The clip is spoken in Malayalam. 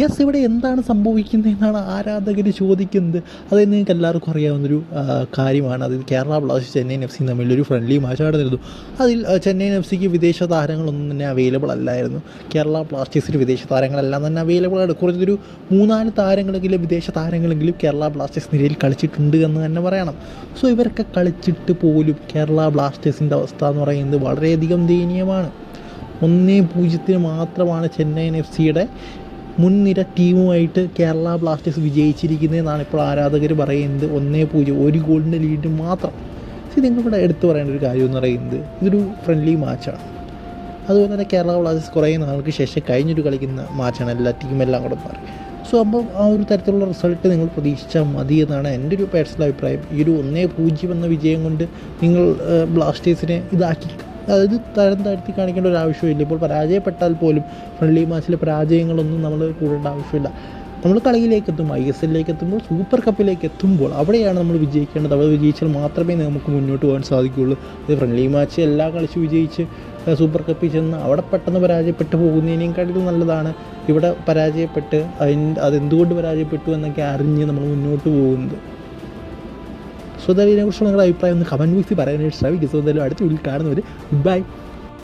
യെസ് ഇവിടെ എന്താണ് സംഭവിക്കുന്നതെന്നാണ് ആരാധകർ ചോദിക്കുന്നത്. അത് നിങ്ങൾക്ക് എല്ലാവർക്കും അറിയാവുന്നൊരു കാര്യമാണ്. അതായത് കേരള ബ്ലാസ്റ്റേഴ്സ് ചെന്നൈയിൻ എഫ് സിയും തമ്മിലൊരു ഫ്രണ്ട്ലി മാച്ച് നടന്നിരുന്നു. അതിൽ ചെന്നൈ ചെന്നൈയിൻ എഫ് സിക്ക് വിദേശ താരങ്ങളൊന്നും തന്നെ അവൈലബിൾ അല്ലായിരുന്നു. കേരള ബ്ലാസ്റ്റേഴ്സിന് വിദേശ താരങ്ങളെല്ലാം തന്നെ അവൈലബിൾ ആണ്. കുറച്ചൊരു മൂന്നാൽ താരങ്ങളെങ്കിലും വിദേശ താരങ്ങളെങ്കിലും കേരള ബ്ലാസ്റ്റേഴ്സ് നിരയിൽ കളിച്ചിട്ടുണ്ട് എന്ന് തന്നെ പറയണം. സോ ഇവരൊക്കെ കളിച്ചിട്ട് പോലും കേരള ബ്ലാസ്റ്റേഴ്സിന്റെ അവസ്ഥ എന്ന് പറയുന്നത് വളരെയധികം ദയനീയമാണ്. ഒന്നേ പൂജ്യത്തിന് മാത്രമാണ് ചെന്നൈയിൻ എഫ് സിയുടെ മുൻനിര ടീമുമായിട്ട് കേരള ബ്ലാസ്റ്റേഴ്സ് വിജയിച്ചിരിക്കുന്നതെന്നാണ് ഇപ്പോൾ ആരാധകർ പറയുന്നത്. ഒന്നേ പൂജ്യം ഒരു ഗോളിന്റെ ലീഡ് മാത്രം. ഇത് നിങ്ങളിവിടെ എടുത്തു പറയേണ്ട ഒരു കാര്യം എന്ന് പറയുന്നത് ഇതൊരു ഫ്രണ്ട്ലി മാച്ചാണ് അതുപോലെ തന്നെ കേരള ബ്ലാസ്റ്റേഴ്സ് കുറേ നാൾക്ക് ശേഷം കഴിഞ്ഞൊരു കളിക്കുന്ന മാച്ചാണ് എല്ലാ ടീമെല്ലാം കൂടെ മാറി. സോ അപ്പോൾ ആ ഒരു തരത്തിലുള്ള റിസൾട്ട് നിങ്ങൾ പ്രതീക്ഷിച്ചാൽ മതി എന്നാണ് എന്റെ ഒരു പേഴ്സണൽ അഭിപ്രായം. ഈ ഒരു ഒന്നേ പൂജ്യം എന്ന വിജയം കൊണ്ട് നിങ്ങൾ ബ്ലാസ്റ്റേഴ്സിനെ ഇതാക്കി അതായത് തരം താഴ്ത്തി കാണിക്കേണ്ട ഒരു ആവശ്യമില്ല. ഇപ്പോൾ പരാജയപ്പെട്ടാൽ പോലും ഫ്രണ്ട്ലി മാച്ചിലെ പരാജയങ്ങളൊന്നും നമ്മൾ കൂടേണ്ട ആവശ്യമില്ല. നമ്മൾ കളിയിലേക്ക് എത്തും ഐ എസ് എല്ലിലേക്ക് എത്തുമ്പോൾ സൂപ്പർ കപ്പിലേക്ക് എത്തുമ്പോൾ അവിടെയാണ് നമ്മൾ വിജയിക്കേണ്ടത്. അവിടെ വിജയിച്ചാൽ മാത്രമേ നമുക്ക് മുന്നോട്ട് പോകാൻ സാധിക്കുകയുള്ളൂ. അത് ഫ്രണ്ട്ലി മാച്ച് എല്ലാം കളിച്ച് വിജയിച്ച് സൂപ്പർ കപ്പിൽ ചെന്ന് അവിടെ പെട്ടെന്ന് പരാജയപ്പെട്ട് പോകുന്നതിനേക്കാളും നല്ലതാണ്. ഇവിടെ പരാജയപ്പെട്ട് അതിന് അതെന്തുകൊണ്ട് പരാജയപ്പെട്ടു എന്നൊക്കെ അറിഞ്ഞ് നമ്മൾ മുന്നോട്ട് പോകുന്നത്. സോ എന്തായാലും ഇതിനെക്കുറിച്ചുള്ള നിങ്ങളുടെ അഭിപ്രായം ഒന്ന് കമന്റ് ബോക്സിൽ പറയാനായിട്ട് ശ്രമിക്കും സോ എന്തായാലും അടുത്ത വീട്ടിൽ കാണുന്നവർ ഗുഡ് ബൈ